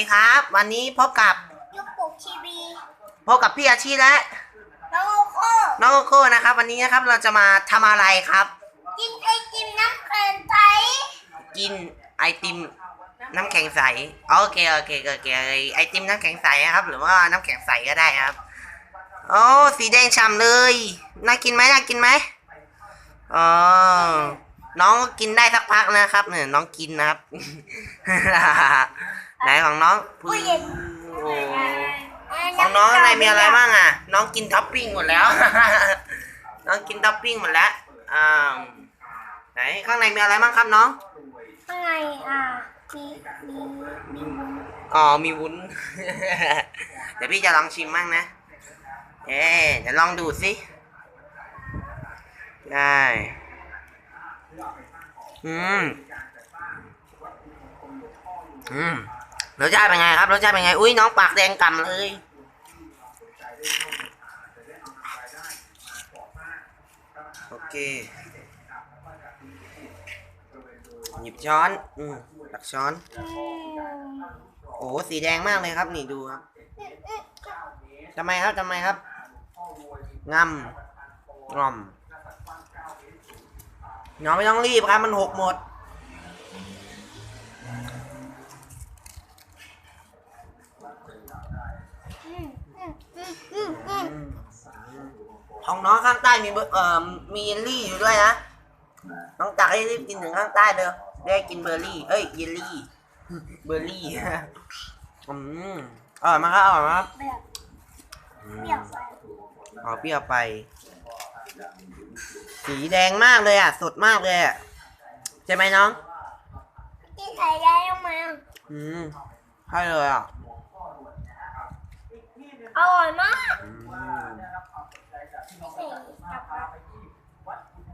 สวัสดีครับ วันนี้พบกับยุคปลูกทีวีพบกับพี่อาชีและแล้วก็น้องโกโก้นะครับ วันนี้นะครับเราจะมาทำอะไรครับ กินไอติมน้ำแข็งใสกินไอติมน้ำแข็งใสอ๋อโอเคโอเคโอเคไอติมน้ำแข็งใสนะครับ หรือว่าน้ำแข็งใสก็ได้ครับโอ้สีแดงฉ่ำเลยน่ากินไหมน่ากินไหมอ๋อน้องก็กินได้สักพักนะครับเนี่ยน้องกินนะครับ ไหนของน้องผู้เย็นโอ้ของน้องข้างในมีอะไรบ้างอะ น้องกินท็อปปิ้งหมดแล้ว น้องกินท็อปปิ้งหมดแล้วอ่าไหนข้างในมีอะไรบ้างครับน้อง ข้างในอะมีมีมีวุ้นอ๋อมีวุ้น เดี๋ยวพี่จะลองชิมมั่งนะเอ๊ะเดี๋ยวลองดูสิได้อืมอืม รสชาติเป็นไงครับรสชาติเป็นไง อุ้ยน้องปากแดงกำเลย โอเค หยิบช้อนอืมตักช้อน โอ้สีแดงมากเลยครับ นี่ดูครับทำไมครับทำไมครับงำงอมน้องไม่ต้องรีบครับ มันหกหมด ของน้องข้างใต้มีเบอร์เอ่อมีเยลลี่อยู่ด้วยนะน้องตักให้รีบกินถึงข้างใต้เลยได้กินเบอร์รี่ เอ้ยเยลลี่ เบอร์รี่อืมอร่อยมากครับอร่อยมากครับแบบอืเปมรี้ยวไปเอาเปรี้ยวไป สีแดงมากเลยอะ สดมากเลยอะใช่ไหมน้องกินไข่ได้ยังไงอืมใช่เลยอะอร่อยมาก อืมไม่ใส่กับ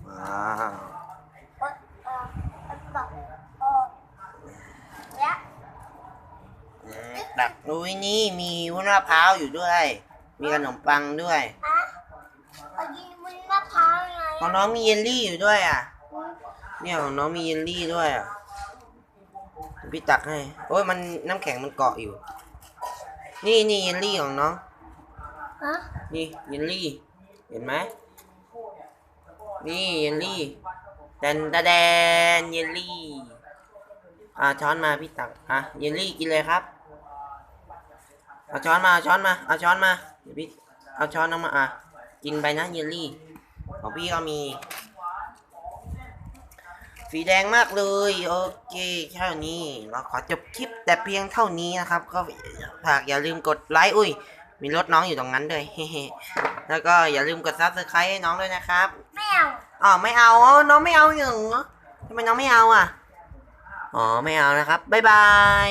ว้าว เออเออเออบอกเออแล้ว อืมตักอุ้ยนี่มีวุ้นมะพร้าวอยู่ด้วย มีขนมปังด้วยอะเอากินวุ้นมะพร้าวไงของน้องมีเยลลี่อยู่ด้วยอะ เนี่ยของน้องมีเยลลี่ด้วยอะพี่ตักให้โอ้ยมันน้ำแข็งมันเกาะอยู่ นี่นี่เยลลี่ของน้องฮะนี่เยลลี่ เห็นไหมนี่เยลลี่แดนตะแดนเยลลี่ อ่าช้อนมาพี่ตักอะเยลลี่กินเลยครับ เอาช้อนมาเอาช้อนมาเอาช้อนมาเดี๋ยวพี่เอาช้อนน้ำมาอะกินไปนะเยลลี่ ของพี่ก็มี สีแดงมากเลย โอเคแค่นี้ เราขอจบคลิปแต่เพียงเท่านี้นะครับ ก็ฝากอย่าลืมกดไลค์อุ้ย มีรถน้องอยู่ตรงนั้นด้วยแล้วก็อย่าลืมกดซับสไครต์ให้น้องด้วยนะครับไม่เอาอ๋อไม่เอาอ๋อน้องไม่เอาอย่างเหรอทำไมน้องไม่เอาอะอ๋อไม่เอานะครับบ๊ายบาย